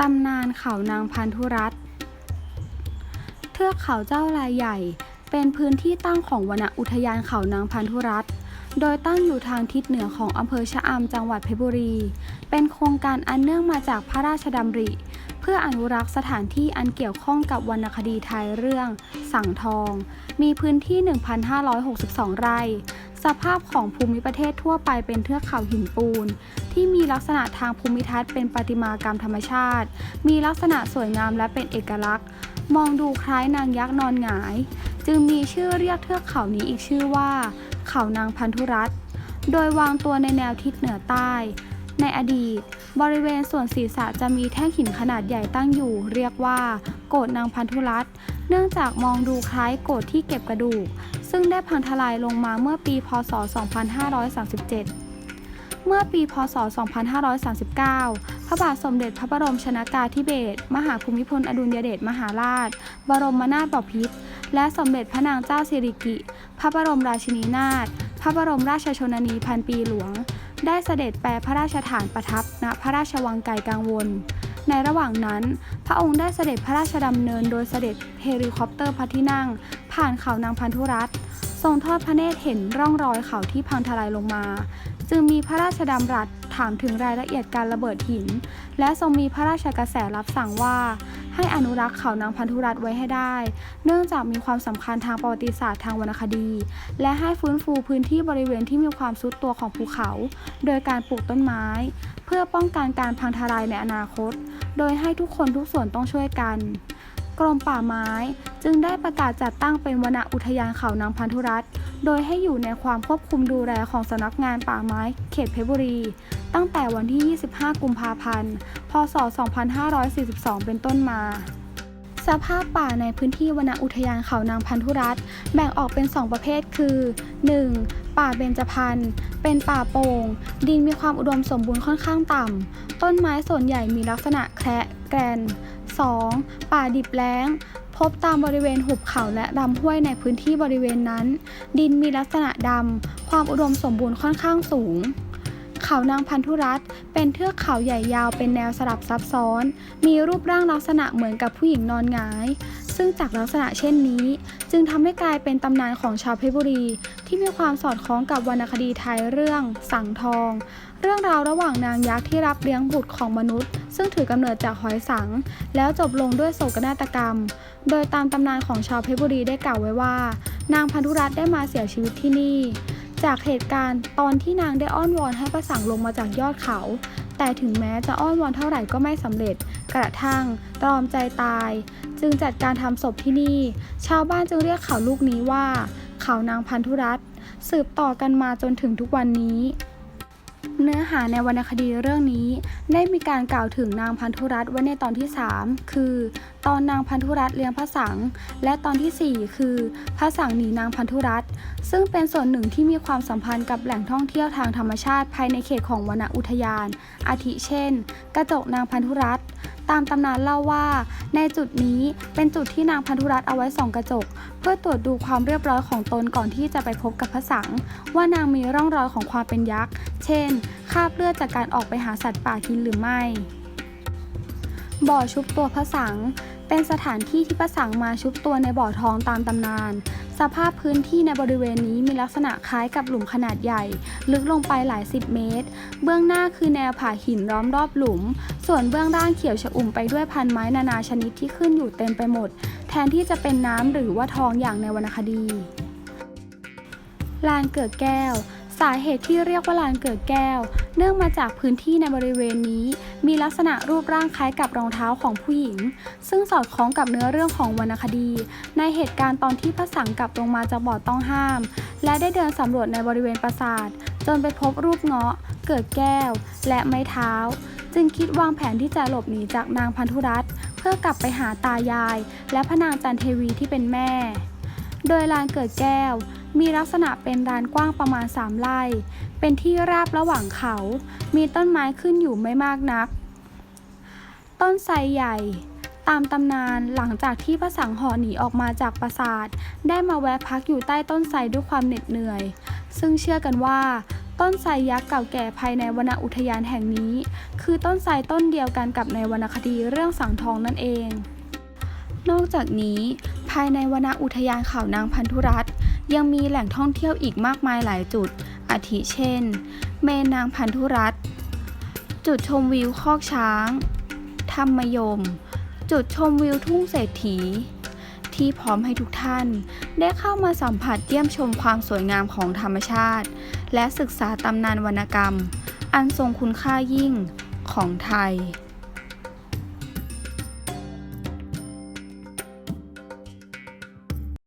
ตำนานเขานางพันธุรัตน์เทือกเขาเจ้าลายใหญ่ เป็นพื้นที่ตั้งของวนอุทยานเขานางพันธุรัตน์โดยตั้งอยู่ทางทิศเหนือของอำเภอชะอำจังหวัดเพชรบุรี เป็นโครงการอันเนื่องมาจากพระราชดำริ เพื่ออนุรักษ์สถานที่อันเกี่ยวข้องกับวรรณคดีไทยเรื่อง สังทอง มีพื้นที่ 1,562 ไร่ สภาพของภูมิประเทศทั่วไปเป็นเทือกเขาหินปูน ที่มีลักษณะทางภูมิทัศน์เป็นประติมากรรมธรรมชาติ มีลักษณะสวยงามและเป็นเอกลักษณ์ มองดูคล้ายนางยักษ์นอนหงาย จึงมีชื่อเรียกเทือกเขานี้อีกชื่อว่า เขานางพันธุรัตน์โดยวางตัวในแนวทิศเหนือใต้ ในอดีต บริเวณส่วนศีรษะจะมีแท่งหินขนาดใหญ่ตั้งอยู่ เรียกว่า โกดนางพันธุรัตน์เนื่องจากมองดูคล้ายโกดที่เก็บกระดูก ซึ่งได้พังทลายลงมาเมื่อปี พศ 2537 เมื่อปี พศ 2539 พระบาทสมเด็จพระบรมชนากาธิเบศรมหาภูมิพลอดุลยเดชมหาราช บรมนาถบพิตรและสมเด็จพระนางเจ้าสิริกิพระบรมราชินีนาถพระบรมราชชนนีพันปีหลวง ได้เสด็จแปรพระราชฐานประทับณพระราชวังไกลกังวล ในระหว่างนั้น พระองค์ได้เสด็จพระราชดำเนินโดยเสด็จเฮลิคอปเตอร์พระที่นั่ง ผ่านเขานางพันธุรัตทรงทอดพระเนตรเห็นร่องรอยเขาที่พังทลายลงมา จึงมีพระราชดำรัสถามถึงรายละเอียดการระเบิดหิน และทรงมีพระราชกระแสรับสั่งว่า ให้อนุรักษ์เขานางพันธุรัตน์ไว้ให้ได้ เนื่องจากมีความสำคัญทางประวัติศาสตร์ทางวรรณคดี และให้ฟื้นฟูพื้นที่บริเวณที่มีความซุดตัวของภูเขา โดยการปลูกต้นไม้ เพื่อป้องกันการพังทลายในอนาคต โดยให้ทุกคนทุกส่วนต้องช่วยกัน กรมป่าไม้ จึงได้ประกาศจัดตั้งเป็นวนอุทยานเขานางพันธุรัตน์โดยให้อยู่ในความควบคุมดูแลของสำนักงานป่าไม้ เขตเพชรบุรี ตั้งแต่วันที่ 25 กุมภาพันธ์ พศ 2542 เป็นต้นมาสภาพป่าในพื้นที่วนอุทยานเขานางพันธุรัตน์แบ่งออกเป็น 2 ประเภทคือ 1. ป่าเบญจพรรณเป็นป่าโป่งดินมีความอุดมสมบูรณ์ค่อนข้างต่ำ ต้นไม้ส่วนใหญ่มีลักษณะแคระแกรน 2. ป่าดิบแล้ง พบตามบริเวณหุบเขาและลำห้วยในพื้นที่บริเวณนั้น ดินมีลักษณะดำ ความอุดมสมบูรณ์ค่อนข้างสูง เขานางพันธุรัตเป็นเทือกเขาใหญ่ยาวเป็นแนวสลับซับซ้อน มีรูปร่างลักษณะเหมือนกับผู้หญิงนอนหงาย ซึ่งจากลักษณะเช่นนี้ จึงทำให้กลายเป็นตำนานของชาวเพชรบุรี ที่มีความสอดคล้องกับวรรณคดีไทยเรื่อง สังทอง เรื่องราวระหว่างนางยักษ์ที่รับเลี้ยงบุตรของมนุษย์ ซึ่งถือกำเนิดจากหอยสัง แล้วจบลงด้วยโศกนาฏกรรม โดยตามตำนานของชาวเพชรบุรีได้กล่าวไว้ว่า นางพันธุรัตน์ได้มาเสียชีวิตที่นี่ จากเหตุการณ์ตอนที่นางได้อ้อนวอนให้พระสังลงมาจากยอดเขา แต่ถึงแม้จะอ้อนวอนเท่าไหร่ก็ไม่สำเร็จ กระทั่งตรอมใจตาย จึงจัดการทำศพที่นี่ ชาวบ้านจึงเรียกเขาลูกนี้ว่า เขานางพันธุรัตสืบต่อกันมาจนถึงทุกวันนี้ เนื้อหาในวรรณคดีเรื่องนี้ ได้มีการกล่าวถึงนางพันธุรัตน์ไว้ในตอนที่ 3 คือ ตอนนางพันธุรัตน์เลี้ยงพระสัง และตอนทีสี่ 4 คือพระสังหนีนางพันธุรัตน์ซึ่งเป็นส่วนหนึ่งที่มีความสัมพันธ์กับแหล่งท่องเที่ยวทางธรรมชาติภายในเขตของวรรณอุทยาน อาทิเช่น กระจกนางพันธุรัตน์ ตามตำนานเล่าว่า ในจุดนี้เป็นจุดที่นางพันธุรัตน์เอาไว้ส่องกระจก เพื่อตรวจดูความเรียบร้อยของตนก่อนที่จะไปพบกับพระสัง ว่านางมีร่องรอยของความเป็นยักษ์ เช่น คราบเลือดจากการออกไปหาสัตว์ป่ากินหรือไม่ บ่อชุบตัวพระสัง เป็นสถานที่ที่พระสังมาชุบตัวในบ่อทองตามตำนาน สภาพพื้นที่ในบริเวณนี้มีลักษณะคล้ายกับหลุมขนาดใหญ่ ลึกลงไปหลายสิบเมตร เบื้องหน้าคือแนวผาหินล้อมรอบหลุม ส่วนเบื้องล่างเขียวชอุ่มไปด้วยพันไม้นานาชนิดที่ขึ้นอยู่เต็มไปหมด แทนที่จะเป็นน้ำหรือว่าทองอย่างในวรรณคดีลานเกิดแก้ว สาเหตุที่เรียกว่าลานเกิดแก้ว เนื่องมาจากพื้นที่ในบริเวณนี้ มีลักษณะรูปร่างคล้ายกับรองเท้าของผู้หญิง ซึ่งสอดคล้องกับเนื้อเรื่องของวรรณคดี ในเหตุการณ์ตอนที่พระสังกลับลงมาจากบ่อต้องห้าม และได้เดินสำรวจในบริเวณปราสาท จนไปพบรูปเงาะ เกิดแก้ว และไม้เท้า จึงคิดวางแผนที่จะหลบหนีจากนางพันธุรัตน์เพื่อกลับไปหาตายาย และพระนางจันเทวีที่เป็นแม่ โดยลานเกิดแก้ว มีลักษณะเป็นลานกว้างประมาณ 3 ไร่ เป็นที่ราบระหว่างเขา มีต้นไม้ขึ้นอยู่ไม่มากนัก ต้นไทรใหญ่ ตามตำนานหลังจากที่พระสังหอหนีออกมาจากปราสาท ได้มาแวะพักอยู่ใต้ต้นไทรด้วยความเหน็ดเหนื่อย ซึ่งเชื่อกันว่าต้นไทรยักษ์เก่าแก่ภายในวนอุทยานแห่งนี้ คือต้นไทรต้นเดียวกันกับในวรรณคดีเรื่องสังทองนั่นเอง นอกจากนี้ ภายในวนอุทยานเขานางพันธุรัตน์ ยังมีแหล่งท่องเที่ยวอีกมากมายหลายจุด อาทิเช่น เมนางพันธุรัตน์จุดชมวิวคอกช้าง ธรรมยม จุดชมวิวทุ่งเศรษฐี ที่พร้อมให้ทุกท่าน ได้เข้ามาสัมผัสเยี่ยมชมความสวยงามของธรรมชาติ และศึกษาตำนานวรรณกรรม อันทรงคุณค่ายิ่งของไทย